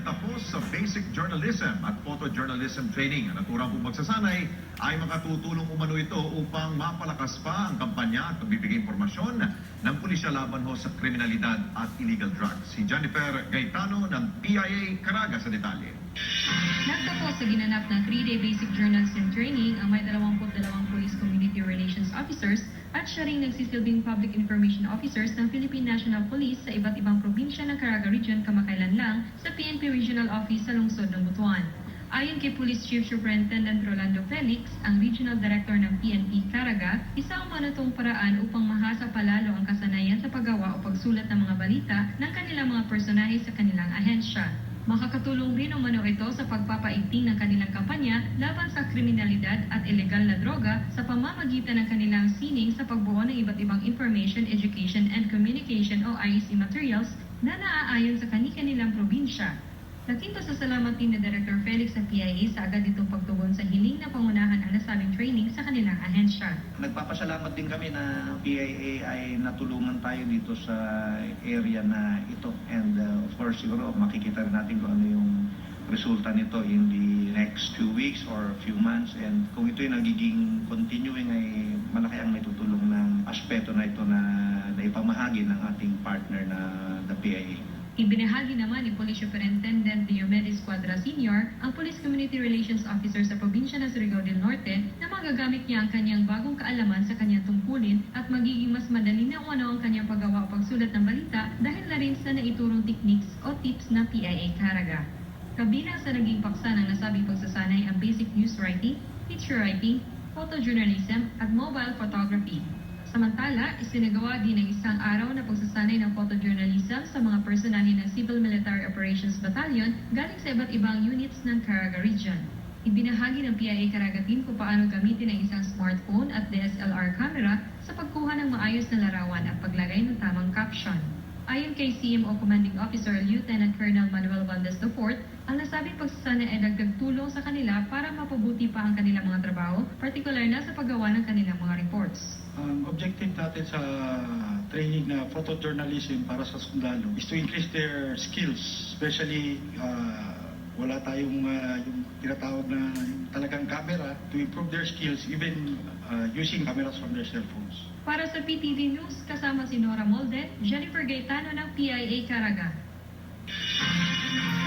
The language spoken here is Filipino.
nagtapos sa basic journalism at photojournalism training. Ang naturang pong magsasanay ay makatutulong umano ito upang mapalakas pa ang kampanya at pagbibigay impormasyon ng pulisya laban ho sa kriminalidad at illegal drugs. Si Jennifer Gaetano ng PIA Caraga sa detalye. Nagtapos sa ginanap na 3-day basic journalism training ang may 22 police community relations officers at siya ring nagsisilbing public information officers ng Philippine National Police sa iba't ibang probinsya ng Caraga Region kamakailan lang sa PNP Regional Office sa lungsod ng Butuan. Ayon kay Police Chief Superintendent Rolando Felix, ang Regional Director ng PNP Caraga, isa ang manatong paraan upang mahasa palalo ang kasanayan sa paggawa o pagsulat ng mga balita ng kanilang mga personahe sa kanilang ahensya. Makakatulong rin umano ito sa pagpapaigting ng kanilang kampanya laban sa kriminalidad at ilegal na droga sa pamamagitan ng kanilang sining sa pagbuo ng iba't ibang information, education, and communication o IEC materials na naaayon sa kani-kanilang probinsya. Laking pasasalamat din ni Director Felix sa PIA sa agad itong pagtugon sa hiling na pangunahan ang nasabing training sa kanilang ahensya. Nagpapasalamat din kami na PIA ay natulungan tayo dito sa area na ito. And uh, of course, siguro makikita rin natin kung ano yung resulta nito in the next few weeks or few months. And kung ito yung nagiging continuing ay malaki ang may tutulong ng aspeto na ito na naipamahagi ng ating partner na the PIA. Ibinahagi naman ni Police Superintendent Diomedes Cuadra Sr., ang Police Community Relations Officer sa probinsya ng Surigao del Norte, na magagamit niya ang kanyang bagong kaalaman sa kanyang tungkulin at magiging mas madali na ano ang kanyang paggawa o pagsulat ng balita dahil na rin sa naiturong techniques o tips ng PIA Caraga. Kabilang sa naging paksa ng nasabing pagsasanay ang basic news writing, picture writing, photojournalism at mobile photography. Samantala, isinagawa din ng isang araw na pagsasanay ng photojournalism sa mga personahe ng Civil Military Operations Battalion galing sa iba't ibang units ng Caraga Region. Ibinahagi ng PIA Caraga Team kung paano gamitin ang isang smartphone at DSLR camera sa pagkuha ng maayos na larawan at paglagay ng tamang caption. Ayon kay CMO Commanding Officer Lieutenant Colonel Manuel Valdez IV, ang nasabing pagsasanay ay dagdag tulong sa kanila para mapabuti pa ang kanilang mga trabaho, partikular na sa paggawa ng kanilang mga reports. Ang objective natin sa training na photojournalism para sa sundalo is to increase their skills, especially uh, wala tayong uh, yung tinatawag na yung talagang camera to improve their skills even uh, using cameras from their cell phones. Para sa PTV News, kasama si Nora Molde, Jennifer Gaetano ng PIA Caraga.